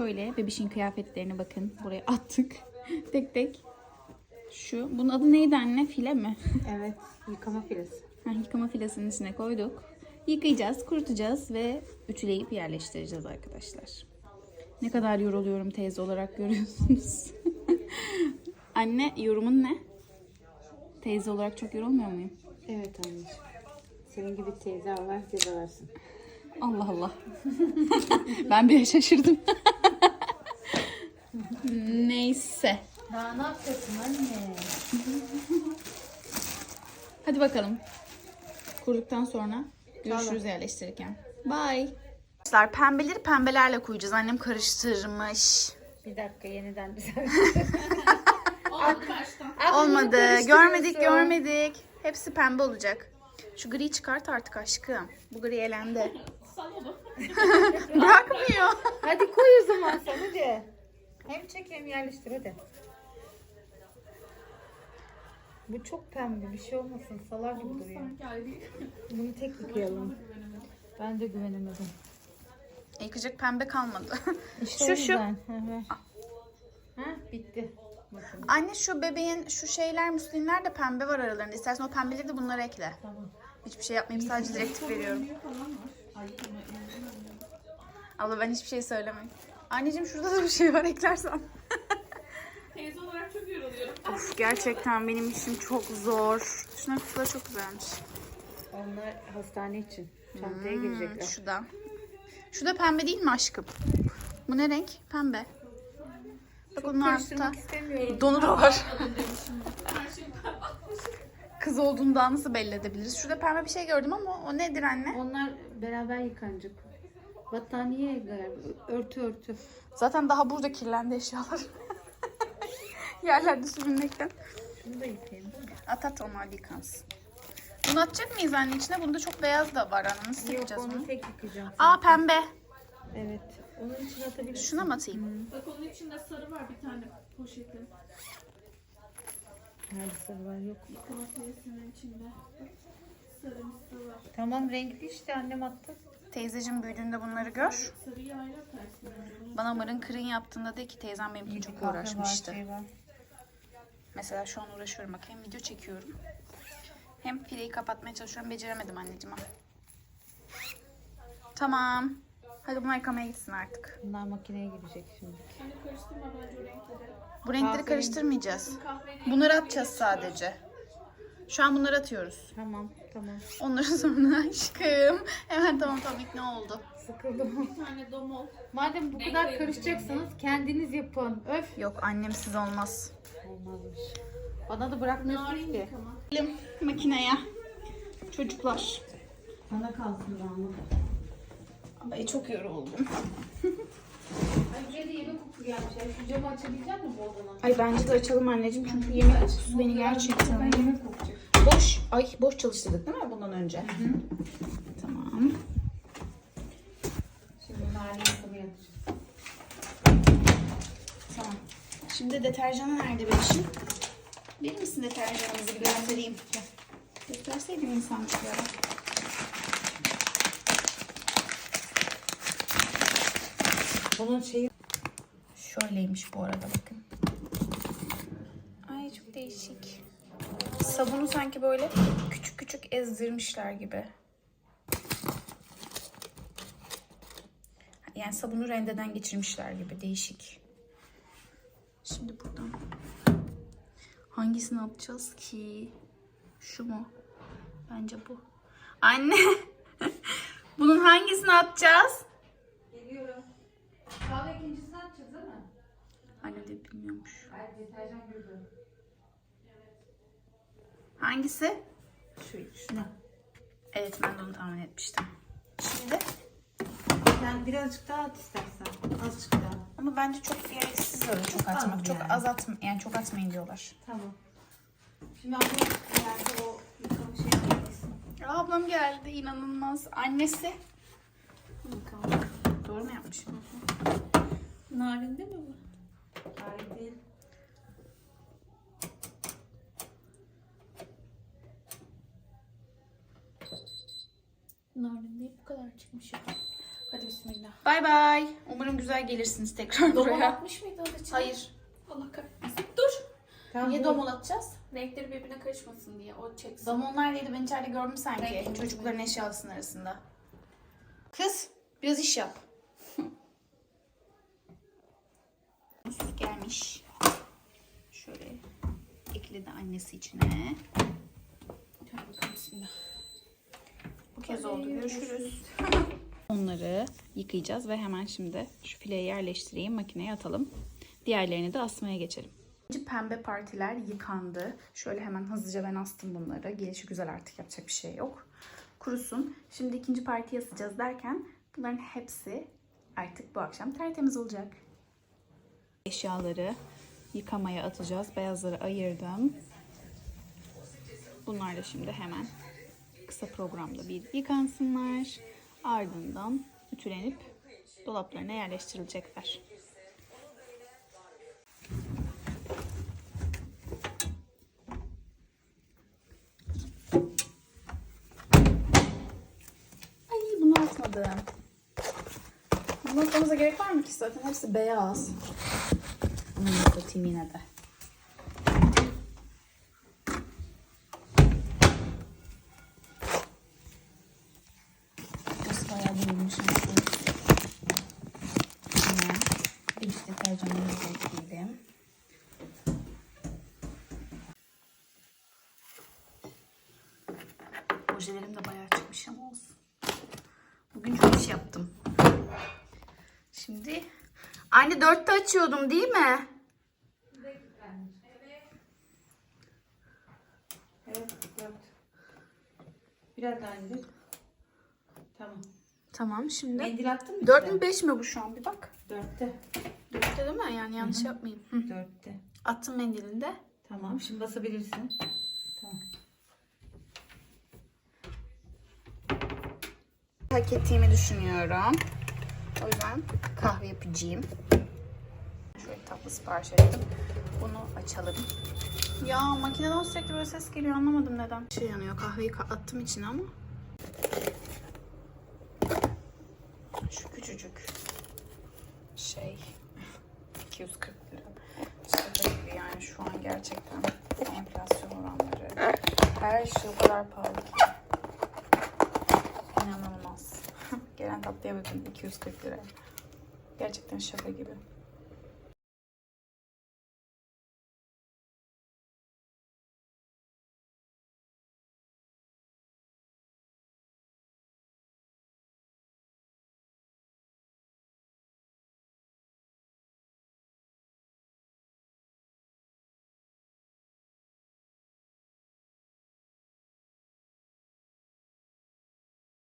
şöyle bebişin kıyafetlerine bakın. Buraya attık. tek tek. Şu. Bunun adı neydi anne? File mi? Evet. Yıkama filesi. Ha, yıkama filesinin içine koyduk. Yıkayacağız, kurutacağız ve ütüleyip yerleştireceğiz arkadaşlar. Ne kadar yoruluyorum teyze olarak görüyorsunuz. Anne yorumun ne? Teyze olarak çok yorulmuyor muyum? Evet anneciğim. Senin gibi teyze Allah ceza versin. Allah Allah. ben bile şaşırdım. Neyse. Daha ne yapacaksın anne? Hadi bakalım. Kurduktan sonra görüşürüz yerleştirirken. Bye. Arkadaşlar pembeleri pembelerle koyacağız. Annem karıştırmış. Bir dakika yeniden bir Olmadı. Görmedik görmedik. Hepsi pembe olacak. Şu griyi çıkart artık aşkım. Bu gri elendi. Bırakmıyor. Hadi koy o zaman sen hadi. Hem çek hem yerleştir hadi. Bu çok pembe bir şey olmasın salar gibi duruyor. Bunu tek yıkayalım. Ben de güvenemedim. Yıkacak pembe kalmadı. İşte Şu, şu. Ha bitti. Bakın Anne şu bebeğin şu şeyler müslimler de pembe var aralarında. İstersen o pembeleri de bunlara ekle. tamam. Hiçbir şey yapmayayım sadece direktif veriyorum. Abla ben hiçbir şey söylemeyeyim. Anneciğim şurada da bir şey var eklersen. Teyze olarak çok yoruluyorum. Of gerçekten benim işim çok zor. Şunun kutuları çok güzelmiş. Onlar hastane için. Çantaya Hmm, girecekler. şu da. Şu da pembe değil mi aşkım? Bu ne renk? Pembe. Bak onun altta donu da var. Kız olduğundan nasıl belli edebiliriz? Şurada pembe bir şey gördüm ama o nedir anne? Onlar beraber yıkanacak. Battaniye galiba. Örtü örtü. Zaten daha burada kirlendi eşyalar. Yerlerde sürünmekten. Şunu da yıkayayım? At at onlar yıkansın. Bunu atacak mıyız anne içine? Bunda çok beyaz da var anne. Nasıl Yok yapacağız onu bunu? tek yıkayacağım. Aa pembe. Evet. Onun için atabilirsin. Şuna mı atayım? Bak onun içinde sarı var bir tane poşetin. Nerede sarı var yok. Yıkama filesinin içinde. Sarı mısır var. Tamam renkli işte annem attı. Teyzeciğim büyüdüğünde bunları gör. Bana mırın kırın yaptığında de ki teyzem benim için çok uğraşmıştı. Şey. Mesela şu an uğraşıyorum bak hem video çekiyorum. Hem fileyi kapatmaya çalışıyorum. Beceremedim anneciğim. Tamam. Hadi bunlar yıkamaya gitsin artık. Bunlar makineye girecek şimdi. Bu renkleri karıştırmayacağız. Bunları atacağız sadece. Şu an bunları atıyoruz. Tamam tamam. Onları sonra aşkım. Hemen tamam tamam ikna oldu. Sıkıldım. Bir tane domol. Madem bu kadar ayırıcı karışacaksınız kendiniz yapın. Öf. Yok annemsiz olmaz. Olmazmış. Bana da bırakmıyorsunuz ki. Gidelim makineye. Çocuklar. Bana kalsın. Ay çok yoruldum. Ay da yemek kokusu gelmiş. Şu camı açabilecek misin bu odanın? Ay bence de açalım anneciğim çünkü yemek kokusu beni gerçekten... yemek kokacak. Boş, ay boş çalıştırdık değil mi bundan önce? Tamam. Şimdi narin yıkamı yapacağız. Tamam. Şimdi deterjanı nerede Beşim? Verir misin deterjanımızı bir göstereyim? Gösterseydim insanlıklara. Bunun şeyi Şöyleymiş bu arada bakın. Ay çok değişik. Sabunu sanki böyle küçük küçük ezdirmişler gibi. Yani sabunu rendeden geçirmişler gibi değişik. Şimdi buradan hangisini atacağız ki? Şu mu? Bence bu. Anne! Bunun hangisini atacağız? Geliyorum. Kahve ikincisini açacağız değil mi? Anne de bilmiyormuş. Hayır deterjan girdi. Hangisi? Şu, şuna. Evet ben de onu tahmin etmiştim. Şimdi Yani birazcık daha at istersen. Azıcık daha. ama bence çok gereksiz öyle çok atmak. Az Çok yani. az atma yani çok atmayın diyorlar. Tamam. Şimdi abla ileride o yıkama şeyi yapmasın. Ablam geldi inanılmaz. Annesi. Bakalım. Doğru mu yapmışım? Narinde mi bu? Tarih değil. Narinde bu kadar çıkmış ya. Hadi bismillah. Bay bay. Umarım güzel gelirsiniz tekrar Domon buraya. atmış mıydı onun için? Hayır. Allah kahretmesin. Dur. Tamam, Niye domol atacağız? Renkleri birbirine karışmasın diye o çeksin. Damonlar dedi ben içeride gördüm sanki. Renk- Çocukların eşyasının arasında. Kız biraz iş yap. Gelmiş. Şöyle ekledi annesi içine. Hadi bakalım bismillah. Bu kez oldu. Görüşürüz. Onları yıkayacağız ve hemen şimdi şu fileyi yerleştireyim, makineye atalım. Diğerlerini de asmaya geçelim. İkinci pembe partiler yıkandı. Şöyle hemen hızlıca ben astım bunları. Gelişi güzel artık yapacak bir şey yok. Kurusun. Şimdi ikinci partiyi asacağız derken bunların hepsi artık bu akşam tertemiz olacak. Eşyaları yıkamaya atacağız. Beyazları ayırdım. Bunlar da şimdi hemen kısa programda bir yıkansınlar. Ardından ütülenip dolaplarına yerleştirilecekler. Ay bunu atmadım. Bunu atmamıza gerek var mı ki zaten hepsi beyaz. Ama yok atayım yine de. Burası bayağı büyümüş. Hemen bir üst deterjanımızı ekleyelim. Ojelerim de bayağı çıkmış ama olsun. Bugün çok iş yaptım. Şimdi anne dörtte açıyordum değil mi? Evet, dört. Biraz daha indir. Tamam. Tamam şimdi. Mendil attın mı? 4 içine? mü 5 mi bu şu an bir bak. Dörtte. Dörtte değil mi? Yani yanlış yapmayayım. Hı. Dörtte. Attım mendilinde. Tamam. Şimdi basabilirsin. Tamam. Hak ettiğimi düşünüyorum. O yüzden kahve yapacağım. Şöyle tatlı sipariş ettim. Bunu açalım. Ya makineden sürekli böyle ses geliyor anlamadım neden. Şey yanıyor kahveyi ka- attım içine ama. Şu küçücük şey 240 lira. Gibi yani şu an gerçekten enflasyon oranları. Her şey o kadar pahalı bakın 240 lira. Gerçekten şaka gibi.